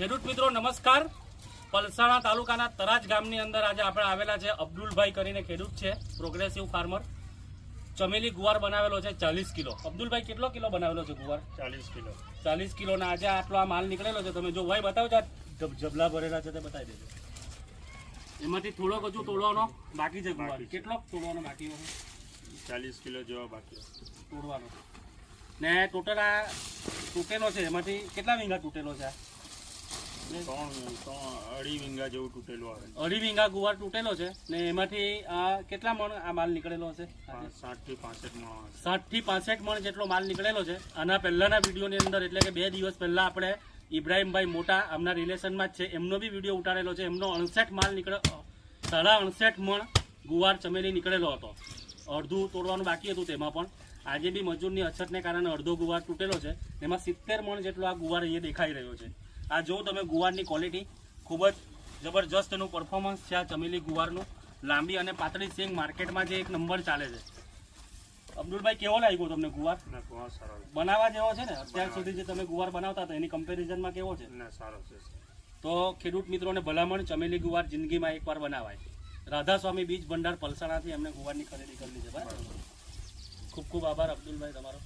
ખેડૂત મિત્રો નમસ્કાર. પલસાણા તાલુકાના તરાજ ગામની અંદર આજે આપણે આવેલા છે અબ્દુલભાઈ કરીને ખેડૂત છે પ્રોગ્રેસિવ ફાર્મર ચમેલી ગુવાર બનાવેલો છે ચાલીસ કિલો. અબ્દુલભાઈ કેટલો કિલો બનાવેલો છે ગુવાર? ચાલીસ કિલો. ચાલીસ કિલોના આજે આટલો આ માલ નીકળેલો છે. તમે જો ભાઈ બતાવો છો આ જબલા ભરેલા છે તે બતાવી દેજો. એમાંથી થોડોક હજુ તોડવાનો બાકી છે ગુવાર. બાકી તોડવાનો બાકી હોય ચાલીસ કિલો જેવો બાકી તોડવાનો. ને ટોટલ આ તૂટેલો છે એમાંથી કેટલા વીંગા તૂટેલો છે આ? ત્રણ ત્રણ અઢી વીંગા જેવું તૂટેલું આવે અઢી વીંગા ગુવાર તૂટેલો છે ને એમાંથી આ કેટલા મણ આ માલ નીકળેલો હશે? સાઠથી પાસઠમાં આવે. સાઠથી પાસઠ મણ જેટલો માલ નીકળેલો છે. આના પહેલાના વિડીયોની અંદર એટલે કે બે દિવસ પહેલા આપણે ઇબ્રાહીમભાઈ મોટા આમના રિલેશનમાં જ છે. એમનો બી વીડિયો ઉતારેલો છે. એમનો અણસઠ માલ નીકળે સાડા અણસઠ મણ ગુવાર ચમેલી નીકળેલો હતો. અડધું તોડવાનું બાકી હતું તેમાં પણ. આજે બી મજૂરની અછતને કારણે અડધો ગુવાર તૂટેલો છે. એમાં સિત્તેર મણ જેટલો આ ગુવાર અહીંયા દેખાઈ રહ્યો છે. આ જો તમે ગુવારની ક્વોલિટી ખૂબ જ જબરજસ્ત એનું પરફોર્મન્સ છે આ ચમેલી ગુવારનું. લાંબી અને પાતળી સિંગ માર્કેટમાં જે એક નંબર ચાલે છે. અબ્દુલભાઈ કેવો લાગ્યો તમને ગુવાર? બનાવવા જેવો છે ને? અત્યાર સુધી જે તમે ગુવાર બનાવતા હતા એની કમ્પેરિઝનમાં કેવો છે? ના સારો છે તો ખેડૂત મિત્રોને ભલામણ ચમેલી ગુવાર જિંદગીમાં એકવાર બનાવાય. રાધા સ્વામી બીજ ભંડાર પલસાણાથી એમને ગુવારની ખરીદી કરેલી છે બરાબર. ખૂબ ખૂબ આભાર અબ્દુલભાઈ તમારો.